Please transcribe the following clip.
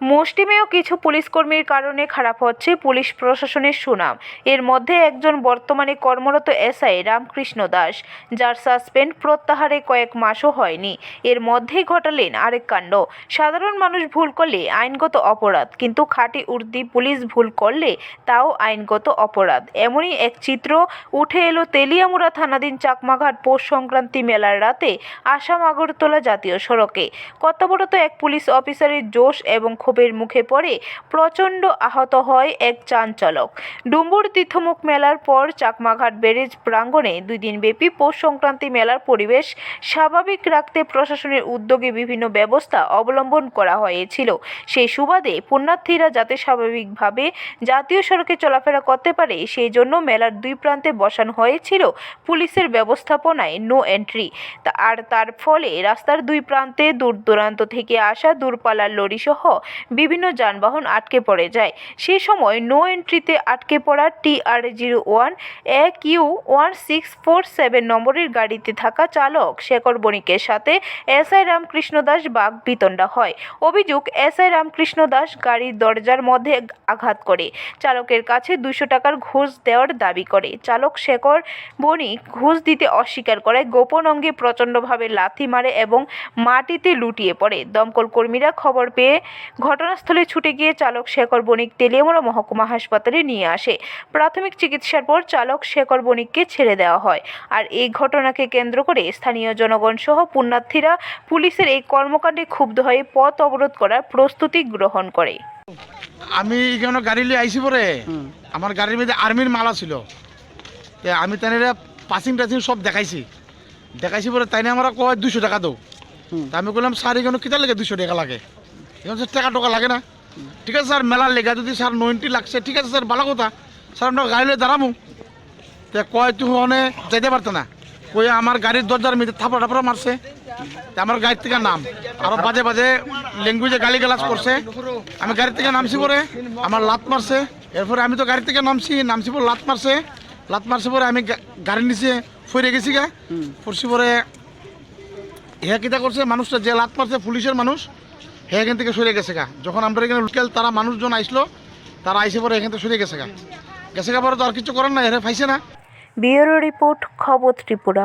মুষ্টিমেয় কিছু পুলিশকর্মীর কারণে খারাপ হচ্ছে পুলিশ প্রশাসনের সুনাম। এর মধ্যে একজন বর্তমানে কর্মরত এসআই রামকৃষ্ণ দাস, যার সাসপেন্ড প্রত্যাহারে কয়েক মাসও হয়নি। এর মধ্যেই ঘটালেন আরেক কাণ্ড। সাধারণ মানুষ ভুল করলে আইনগত অপরাধ, কিন্তু খাঁটি উর্দি পুলিশ ভুল করলে তাও আইনগত অপরাধ। এমনই এক চিত্র উঠে এলো তেলিয়ামুড়া থানাধীন চাকমাঘাট পৌষ সংক্রান্তি মেলার রাতে আসাম আগরতলা জাতীয় সড়কে। কর্তব্যরত এক পুলিশ অফিসারের জোশ এবং ক্ষোভের মুখে পড়ে প্রচণ্ড আহত হয় এক চাঞ্চলক। ডুম্বুর তীর্থমুখ মেলার পর চাকমাঘাট ব্যারেজ প্রাঙ্গণে দুই দিনব্যাপী পৌষ সংক্রান্তি মেলার পরিবেশ স্বাভাবিক রাখতে প্রশাসনের উদ্যোগে বিভিন্ন ব্যবস্থা অবলম্বন করা হয়েছিল। সেই সুবাদে পুণ্যার্থীরা যাতে স্বাভাবিকভাবে জাতীয় সড়কে চলাফেরা করতে পারে, সেই জন্য মেলার দুই প্রান্তে বসানো হয়েছিল পুলিশের ব্যবস্থাপনায় নো এন্ট্রি। আর তার ফলে রাস্তার দুই প্রান্তে দূর দূরান্ত থেকে আসা দূরপাল্লার লরিসহ বিভিন্ন যানবাহন আটকে পড়ে যায়। সেই সময় নো এন্ট্রিতে আটকে পড়া টি আর জিরো ওয়ান এক U one six four seven নম্বরের গাড়িতে থাকা চালক শেখর বণিকের সাথে এসআই রামকৃষ্ণ দাস বাঘ বিতণ্ডা হয়। অভিযোগ এসআই রামকৃষ্ণ দাস গাড়ির দরজার মধ্যে আঘাত করে। চালকের কাছে দুশো টাকার ঘুষ দেওয়ার দাবি করে। চালক শেখর বণিক ঘুষ দিতে অস্বীকার করায় গোপন অঙ্গে প্রচণ্ডভাবে লাথি মারে এবং মাটিতে লুটিয়ে পড়ে। দমকল কর্মীরা খবর পেয়ে ঘটনাস্থলে ছুটে গিয়ে চালক শেখর বণিক তেলিয়ামুড়া মহকুমা হাসপাতালে নিয়ে আসে। প্রাথমিক চিকিৎসার পর চালক শেখর বণিককে ছেড়ে দেওয়া হয়। আর এই ঘটনাকে কেন্দ্র করে স্থানীয় জনগণ সহ পুণ্যার্থীরা পুলিশের এই কর্মকাণ্ডে ক্ষুব্ধ হয়ে পথ অবরোধ করার প্রস্তুতি গ্রহণ করে। আমি এখানে গাড়ি নিয়ে আইসি পরে। আমার গাড়ির মধ্যে আর্মির মালা ছিল। আমি তাই পাসিং টাসিং সব দেখাইছি। দেখাইছি পরে তাই আমার কয় দুশো টাকা দাও। তা আমি বললাম স্যার এখানে কিতা লাগে দুশো টাকা লাগে? এখন স্যার টাকা টাকা লাগে না। ঠিক আছে স্যার মেলার লেগা যদি স্যার নইনটি লাগছে ঠিক আছে স্যার ভালো কথা। স্যার আপনার গাড়ি লিয়ে দাঁড়ামু তে কয় তুই ওখানে যেতে পারতো না? কই আমার গাড়ির দরজার মধ্যে থাপড়া টাপড়া মারছে আমার গাড়ির থেকে নাম। আরও বাজে বাজে ল্যাঙ্গুয়েজে গালি গালাজ করছে আমি গাড়ি থেকে নামছি পরে আমার লাত মারছে এরপরে আমি তো গাড়ি থেকে নামছি। নামছি পরে লাত মারছে লাত মারছে পরে আমি গা- গাড়ির নিচে ফিরে গেছি গা। পড়ছি পরে হ্যাঁ কিতা করছে মানুষটা যে লাত মারছে পুলিশের মানুষ। হ্যাঁ এখান থেকে সরে গেছে গা। যখন আমরা এখানে লোকাল তারা মানুষজন আসলো তারা আইসে পরে এখান থেকে সরে গেছে গা। গেছে গা পরে তো আর কিছু করার না এরা পাইছে না। ব্যুরো রিপোর্ট, খবর ত্রিপুরা।